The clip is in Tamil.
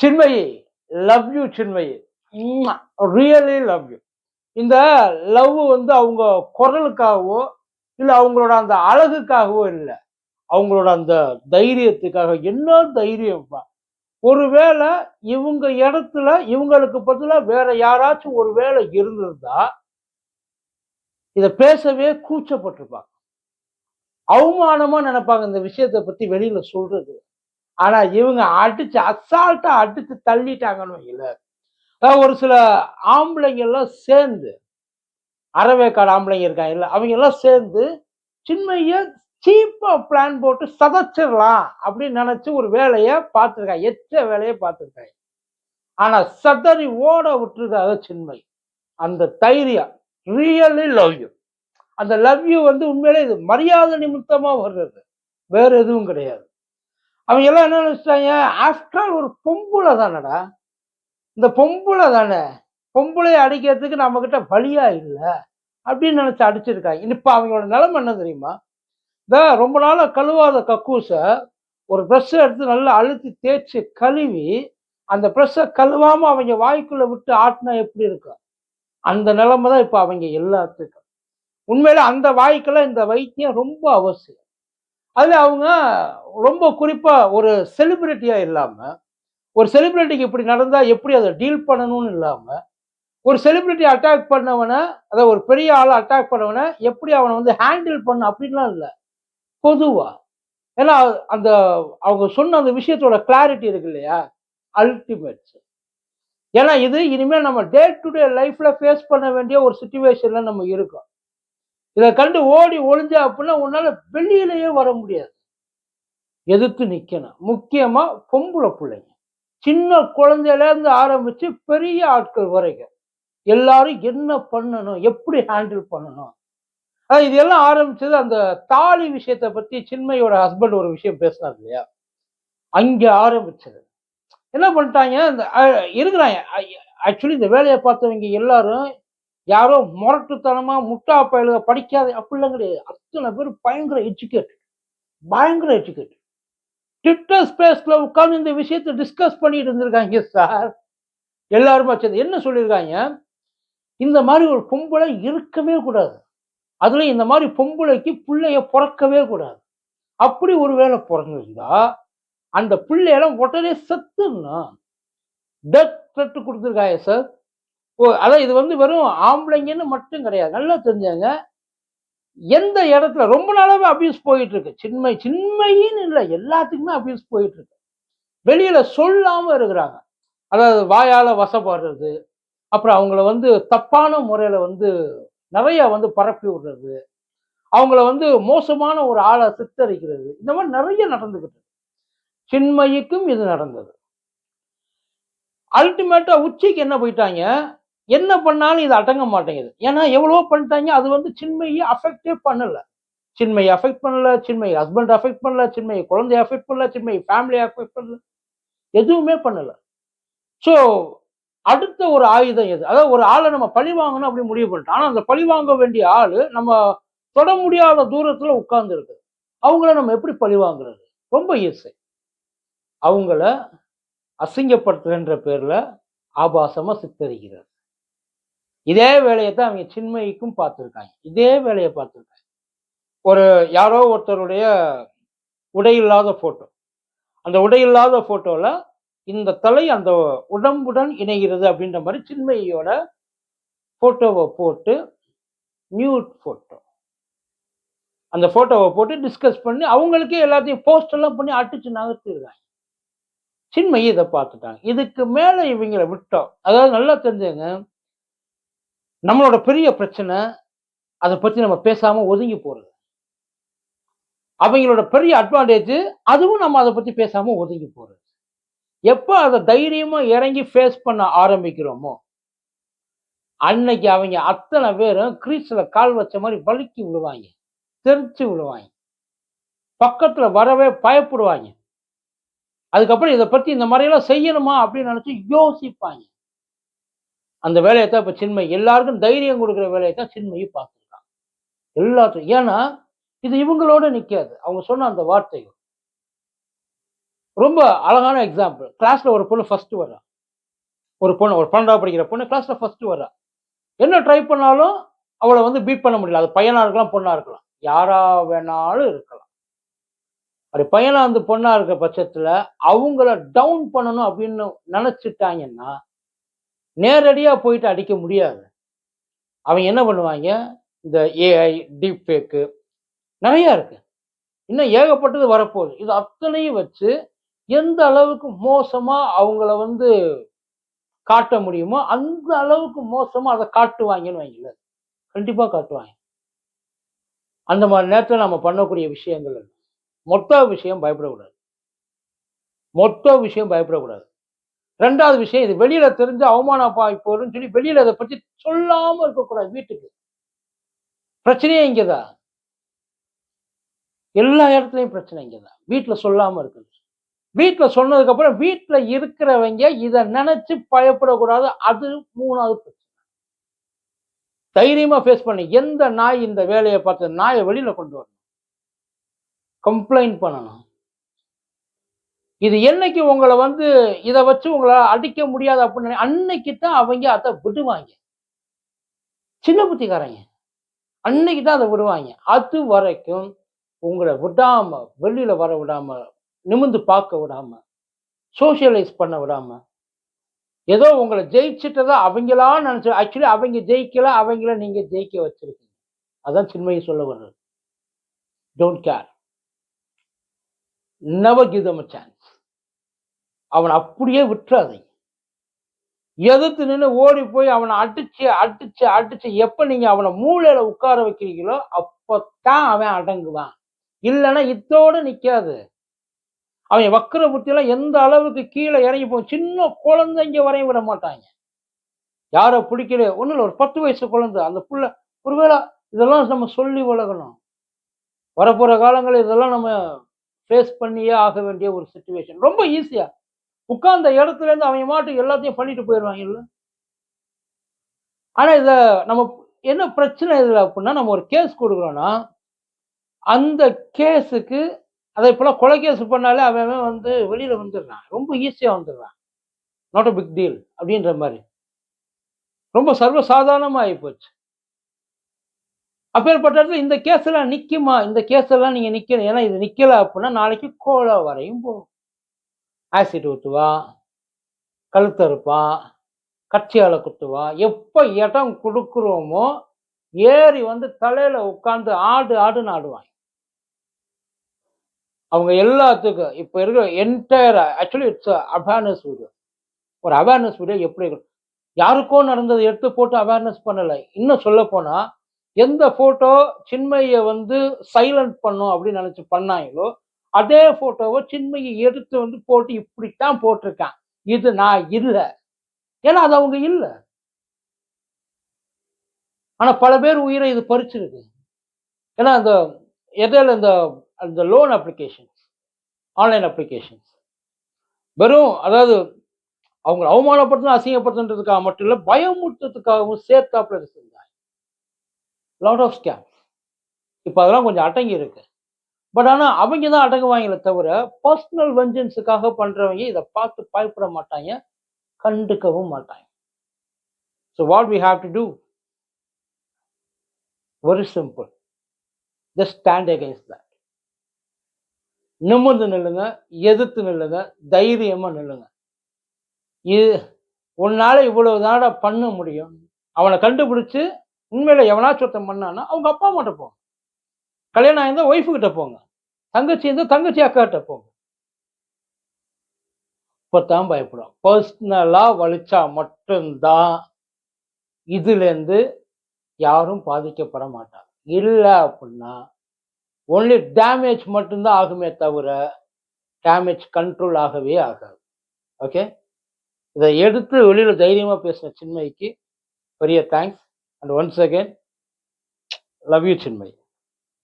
Chinmayi love you Chinmayi. Really love you இந்த லவ் வந்து அவங்க குரலுக்காகவோ இல்லை அவங்களோட அந்த அழகுக்காகவோ இல்லை. அவங்களோட அந்த தைரியத்துக்காக என்ன தைரியம்ப்பா ஒருவேளை இவங்க இடத்துல இவங்களுக்கு பதிலாக வேற யாராச்சும் ஒரு வேலை இருந்திருந்தா இதை பேசவே கூச்சப்பட்டிருப்பாங்க. அவமானமா நினைப்பாங்க இந்த விஷயத்தை பத்தி வெளியில சொல்றது. ஆனா இவங்க அடிச்சு அசால்ட்டா அடிச்சு தள்ளிட்டாங்கன்னு இல்லை ஒரு சில ஆம்பளைங்க எல்லாம் சேர்ந்து அறவேக்காடு ஆம்பளைங்க இருக்காங்க இல்ல அவங்க எல்லாம் சேர்ந்து சின்மைய சீப்பா பிளான் போட்டு சதைச்சிடலாம் அப்படின்னு நினைச்சு ஒரு வேலையை பார்த்துருக்காங்க. எச்ச வேலையை பார்த்துருக்காங்க. ஆனா சதறி ஓட விட்டுருக்காங்க சின்மை. அந்த தைரியம் ரியலி லவ் யூ அந்த லவ் யூ வந்து உண்மையிலே இது மரியாதை நிமித்தமா வர்றது. வேற எதுவும் கிடையாது. அவங்க எல்லாம் என்ன நினைச்சிட்டாங்க? ஆஃப்டர் ஆல் ஒரு பொம்பளை தானடா. இந்த பொம்பளை தானே. பொம்பளையை அடிக்கிறதுக்கு நம்ம கிட்ட வழியா இல்லை அப்படின்னு நினச்சி அடிச்சிருக்காங்க. இப்போ அவங்களோட நிலைமை என்ன தெரியுமா? இந்த ரொம்ப நாளாக கழுவாத கக்கூசை ஒரு ப்ரெஷ்ஷை எடுத்து நல்லா அழுத்தி தேய்ச்சி கழுவி அந்த ப்ரெஷ்ஷை கழுவாமல் அவங்க வாய்க்குள்ளே விட்டு ஆட்டினா எப்படி இருக்கும்? அந்த நிலைமை தான் இப்போ அவங்க எல்லாத்துக்கும். உண்மையில அந்த வாய்க்கெல்லாம் இந்த வைத்தியம் ரொம்ப அவசியம். அதில் அவங்க ரொம்ப குறிப்பாக ஒரு செலிப்ரிட்டியாக இல்லாமல் ஒரு செலிப்ரிட்டிக்கு இப்படி நடந்தால் எப்படி அதை டீல் பண்ணணும்னு இல்லாமல் ஒரு செலிப்ரிட்டி அட்டாக் பண்ணவனை அதை ஒரு பெரிய ஆளை அட்டாக் பண்ணவனை எப்படி அவனை வந்து ஹேண்டில் பண்ண அப்படின்லாம் இல்லை. பொதுவாக ஏன்னா அந்த அவங்க சொன்ன அந்த விஷயத்தோட கிளாரிட்டி இருக்கு இல்லையா? அல்டிமேட்ஸ் ஏன்னா இது இனிமேல் நம்ம டே டு டே லைஃப்பில் ஃபேஸ் பண்ண வேண்டிய ஒரு சுச்சுவேஷனில் நம்ம இருக்கோம். இதை கண்டு ஓடி ஒளிஞ்ச அப்படின்னா உன்னால வெளியிலேயே வர முடியாது. எதிர்த்து நிற்கணும் முக்கியமா பொம்பளை பிள்ளைங்க. சின்ன குழந்தையிலேருந்து ஆரம்பித்து ஆரம்பிச்சு பெரிய ஆட்கள் வரைக்கும். எல்லாரும் என்ன பண்ணணும்? எப்படி ஹேண்டில் பண்ணணும்? அதாவது இதெல்லாம் ஆரம்பிச்சது அந்த தாலி விஷயத்தை பத்தி சின்மையோட ஹஸ்பண்ட் ஒரு விஷயம் பேசினார் இல்லையா? அங்க ஆரம்பிச்சது. என்ன பண்ணிட்டாங்க? இந்த இருக்கிறாங்க. ஆக்சுவலி இந்த வேலையை பார்த்தவங்க எல்லாரும் யாரோ முரட்டுத்தனமா முட்டா பயலுக படிக்காத அப்படிலாம் கிடையாது. அத்தனை பேர் பயங்கர எஜுகேட் பயங்கர எஜுகேட் ட்விட்டர் ஸ்பேஸ்ல உட்காந்து இந்த விஷயத்தை டிஸ்கஸ் பண்ணிட்டு இருந்திருக்காங்க. சார் எல்லாருமே வச்சது என்ன சொல்லியிருக்காங்க? இந்த மாதிரி ஒரு பொம்பளை இருக்கவே கூடாது. அதுல இந்த மாதிரி பொம்பளைக்கு பிள்ளைய பிறக்கவே கூடாது. அப்படி ஒரு வேளை பிறந்திருந்தா அந்த பிள்ளையெல்லாம் உடனே செத்துன்னா டெத் த்ரெட் கொடுத்துருக்காங்க சார் அதான் இது வந்து வெறும் ஆம்பளைங்கன்னு மட்டும் கிடையாது. நல்லா தெரிஞ்சாங்க. எந்த இடத்துல ரொம்ப நாளாவே அபியூஸ் போயிட்டு இருக்கு சின்மை சின்மையின்னு இல்லை எல்லாத்துக்குமே அபியூஸ் போயிட்டு இருக்கு வெளியில சொல்லாம இருக்கிறாங்க. அதாவது வாயால வசப்படுறது. அப்புறம் அவங்கள வந்து தப்பான முறையில வந்து நிறைய வந்து பரப்பி விடுறது. அவங்கள வந்து மோசமான ஒரு ஆளை சித்தரிக்கிறது. இந்த மாதிரி நிறைய நடந்துகிட்டு சின்மைக்கும் சின்மயிக்கும் இது நடந்தது. அல்டிமேட்டா உச்சிக்கு என்ன போயிட்டாங்க? என்ன பண்ணாலும் இது அடங்க மாட்டேங்குது. ஏன்னா எவ்வளவோ பண்ணிட்டாங்க அது வந்து சின்மையை அஃபெக்டே பண்ணல. சின்மையை அஃபெக்ட் பண்ணல சின்மை ஹஸ்பண்ட் அஃபெக்ட் பண்ணல சின்மை குழந்தைய அஃபெக்ட் பண்ணல சின்மை ஃபேமிலியை அஃபெக்ட் பண்ணல. எதுவுமே பண்ணல. ஸோ அடுத்த ஒரு ஆயுதம் எது? அதாவது ஒரு ஆளை நம்ம பழி வாங்கணும் அப்படி முடிவு பண்ணிட்டோம். ஆனால் அந்த பழி வாங்க வேண்டிய ஆள் நம்ம தொட முடியாத தூரத்தில் உட்கார்ந்து இருக்கு அவங்கள நம்ம எப்படி பழி வாங்குறது? ரொம்ப ஈஸி அவங்கள அசிங்கப்படுத்துகின்ற பேர்ல ஆபாசமாக சித்தரிக்கிறது இதே வேலையை தான் அவங்க சின்மயிக்கும் பார்த்துருக்காங்க. இதே வேலையை பார்த்துருக்காங்க. ஒரு யாரோ ஒருத்தருடைய உடை இல்லாத ஃபோட்டோ அந்த உடை இல்லாத ஃபோட்டோவில் இந்த தலை அந்த உடம்புடன் இணைகிறது அப்படின்ற மாதிரி சின்மையோட ஃபோட்டோவை போட்டு நியூட் ஃபோட்டோ அந்த ஃபோட்டோவை போட்டு டிஸ்கஸ் பண்ணி அவங்களுக்கே எல்லாத்தையும் போஸ்ட் எல்லாம் பண்ணி அடிச்சு நகர்த்திடுறாங்க. சின்மையை இதை பார்த்துட்டாங்க. இதுக்கு மேலே இவங்களை விட்டோம். அதாவது நல்லா தெரிஞ்சுங்க. நம்மளோட பெரிய பிரச்சனை அதை பத்தி நம்ம பேசாமல் ஒதுங்கி போறது. அவங்களோட பெரிய அட்வான்டேஜ் அதுவும் நம்ம அதை பத்தி பேசாமல் ஒதுங்கி போறது. எப்போ அதை தைரியமாக இறங்கி ஃபேஸ் பண்ண ஆரம்பிக்கிறோமோ அன்னைக்கு அவங்க அத்தனை பேரும் கிரீஸில் கால் வச்ச மாதிரி வழுக்கி விழுவாங்க தெரிச்சு விழுவாங்க. பக்கத்துல வரவே பயப்படுவாங்க. அதுக்கப்புறம் இதை பத்தி இந்த மாதிரியெல்லாம் செய்யணுமா அப்படின்னு நினைச்சு யோசிப்பாங்க. அந்த வேலையை தான் இப்ப சின்மை. எல்லாருக்கும் தைரியம் கொடுக்குற வேலையை தான் சின்மையும் பார்த்துருக்காங்க எல்லாத்தையும் ஏன்னா இது இவங்களோட நிற்காது அவங்க சொன்ன அந்த வார்த்தைகள். ரொம்ப அழகான எக்ஸாம்பிள் கிளாஸ்ல ஒரு பொண்ணு ஃபர்ஸ்ட் வர்றா. ஒரு பொண்ணு ஒரு பன்னெண்டாவது படிக்கிற பொண்ணு கிளாஸில் ஃபர்ஸ்ட் வர்றா. என்ன ட்ரை பண்ணாலும் அவளை வந்து பீட் பண்ண முடியல. அது பையனா இருக்கலாம் பொண்ணா இருக்கலாம். யாரா வேணாலும் இருக்கலாம். அப்படி பையனா வந்து பொண்ணா இருக்க பட்சத்துல அவங்கள டவுன் பண்ணணும் அப்படின்னு நினைச்சிட்டாங்கன்னா நேரடியாக போயிட்டு அடிக்க முடியாது. அவங்க என்ன பண்ணுவாங்க? இந்த ஏஐ டீப் ஃபேக்கு நிறையா இருக்குது இன்னும் ஏகப்பட்டது வரப்போகுது. இது அத்தனையும் வச்சு எந்த அளவுக்கு மோசமாக அவங்கள வந்து காட்ட முடியுமோ அந்த அளவுக்கு மோசமாக அதை காட்டுவாங்கன்னு வைங்கள கண்டிப்பாக காட்டுவாங்க. அந்த மாதிரி நேரத்தில் நம்ம பண்ணக்கூடிய விஷயங்கள் மொத்த விஷயம் பயப்படக்கூடாது. மொத்த விஷயம் பயப்படக்கூடாது. ரெண்டாவது விஷயம் இது வெளியில தெரிஞ்சு அவமானம் போயிடும் சொல்லி வெளியில அதை பத்தி சொல்லாம இருக்கக்கூடாது வீட்டுக்கு. பிரச்சனையே இங்கதான். எல்லா இடத்துலயும் பிரச்சனை இங்கதான். வீட்டுல சொல்லாம இருக்குது வீட்டுல சொன்னதுக்கு அப்புறம் வீட்டுல இருக்கிறவங்க இதை நினைச்சு பயப்படக்கூடாது. அது மூணாவது பிரச்சனை. தைரியமா ஃபேஸ் பண்ணி. எந்த நாய் இந்த வேலையை பார்த்து நாயை வெளியில கொண்டு வரணும். கம்ப்ளைண்ட் பண்ணணும். இது என்னைக்கு உங்களை வந்து இதை வச்சு உங்களை அடிக்க முடியாது அப்படின்னு அன்னைக்கு தான் அவங்க அதை விடுவாங்க. சின்ன புத்திக்காரங்க. அன்னைக்கு தான் அதை விடுவாங்க. அது வரைக்கும் உங்களை விடாம வெளியில வர விடாம நிமிந்து பார்க்க விடாம சோஷியலைஸ் பண்ண விடாம ஏதோ உங்களை ஜெயிச்சுட்டதா அவங்களா நினைச்சு ஆக்சுவலி அவங்க ஜெயிக்கல அவங்கள நீங்க ஜெயிக்க வச்சிருக்கீங்க. அதான் சின்மையை சொல்ல வர்றது. டோன்ட் கேர் நெவர் சான்ஸ் அவனை அப்படியே விட்டுறாதீங்க எதிர்த்து நின்று ஓடி போய் அவனை அடிச்சு அடிச்சு அடிச்சு எப்ப நீங்க அவனை மூளையில உட்கார வைக்கிறீங்களோ அப்பத்தான் அவன் அடங்குவான். இல்லைன்னா இத்தோடு நிக்காது. அவன் வக்கர புத்தியெல்லாம் எந்த அளவுக்கு கீழே இறங்கி போகும் சின்ன குழந்தைங்க வரையும் விட மாட்டாங்க. யாரை பிடிக்கல ஒன்றும் இல்லை ஒரு பத்து வயசு குழந்தை. அந்த புள்ள ஒருவேளை இதெல்லாம் நம்ம சொல்லி வளர்க்கணும் வரப்போகிற காலங்களில் இதெல்லாம் நம்ம ஃபேஸ் பண்ணியே ஆக வேண்டிய ஒரு சுச்சுவேஷன் ரொம்ப ஈஸியா உட்கார்ந்த இடத்துல இருந்து அவங்க மாட்டுக்கு எல்லாத்தையும் பண்ணிட்டு போயிடுவாங்க இல்ல ஆனா இத நம்ம என்ன பிரச்சனை இதுல அப்படின்னா நம்ம ஒரு கேஸ் கொடுக்குறோம்னா அந்த கேஸுக்கு அதை இப்பெல்லாம் கொலை கேஸ் பண்ணாலே அவன் அவன் வந்து வெளியில வந்துடுறான். ரொம்ப ஈஸியா வந்துடுறான். நாட் அ பிக் டீல் அப்படின்ற மாதிரி. ரொம்ப சர்வசாதாரணமா ஆகி போச்சு. அப்பேற்பட்ட இடத்துல இந்த கேஸ் எல்லாம் நிக்குமா? இந்த கேஸ் எல்லாம் நீங்க நிக்கணும். ஏன்னா இது நிக்கல அப்படின்னா நாளைக்கு கோலா வரையும் போகும். ஆசிட் ஊற்றுவா கழுத்தறுப்பா கட்சியால் குத்துவா எப்போ இடம் கொடுக்குறோமோ ஏறி வந்து தலையில் உட்காந்து ஆடு ஆடுன்னு ஆடுவாங்க. அவங்க எல்லாத்துக்கும் இப்போ இருக்கிற entire actually it's awareness video ஒரு அவேர்னஸ் வீடியோ எப்படி இருக்கும் யாருக்கோ நடந்ததை எடுத்து போட்டு அவேர்னஸ் பண்ணலை. இன்னும் சொல்ல போனால் எந்த ஃபோட்டோ சின்மையை வந்து சைலண்ட் பண்ணும் அப்படின்னு நினச்சி பண்ணாங்களோ அதே போட்டோவை சின்மையை எடுத்து வந்து போட்டு இப்படித்தான் போட்டிருக்கான். இது நான் இல்லை. ஏன்னா அது அவங்க இல்லை. ஆனா பல பேர் உயிரை இது பறிச்சிருக்கு. ஏன்னா அந்த எதில் இந்த அந்த லோன் அப்ளிகேஷன்ஸ் ஆன்லைன் அப்ளிகேஷன்ஸ் வெறும் அதாவது அவங்க அவமானப்படுத்தணும் அசிங்கப்படுத்துன்றதுக்காக மட்டும் இல்லை பயமுறுத்துறதுக்காகவும் சேர்த்தாப்புல இது செஞ்சாங்க. லாட் ஆஃப் ஸ்கேம்ஸ் இப்போ அதெல்லாம் கொஞ்சம் அடங்கி இருக்கு பட் ஆனால் அவங்க தான் அடங்குவாங்களே தவிர பர்சனல் வெஞ்சன்ஸுக்காக பண்ணுறவங்க இதை பார்த்து பயப்பட மாட்டாங்க கண்டுக்கவும் மாட்டாங்க. So what we have to do very simple just stand against that நிமிர்ந்து நில்லுங்க எதிர்த்து நில்லுங்க தைரியமாக நில்லுங்க. இது உன்னால் இவ்வளவு தானடா பண்ண முடியும். அவனை கண்டுபிடிச்சு உண்மையில எவனாச்சும் ஒருத்தன் பண்ணான்னா அவங்க அப்பா அம்மாட்ட போகும் கல்யாணம் ஆயிருந்தா ஒய்ஃபு கிட்ட போங்க. தங்கச்சி இருந்தால் தங்கச்சி அக்கா கிட்ட போங்க. இப்போத்தான் பயப்படும் பர்சனலாக வலிச்சா மட்டும்தான் இதுல இருந்து யாரும் பாதிக்கப்பட மாட்டாங்க இல்லை அப்படின்னா ஒன்லி டேமேஜ் மட்டும்தான் ஆகுமே தவிர டேமேஜ் கண்ட்ரோல் ஆகவே ஆகாது. ஓகே இதை எடுத்து வெளியில தைரியமாக பேசின சின்மைக்கு பெரிய thanks and once again love you Chinmayi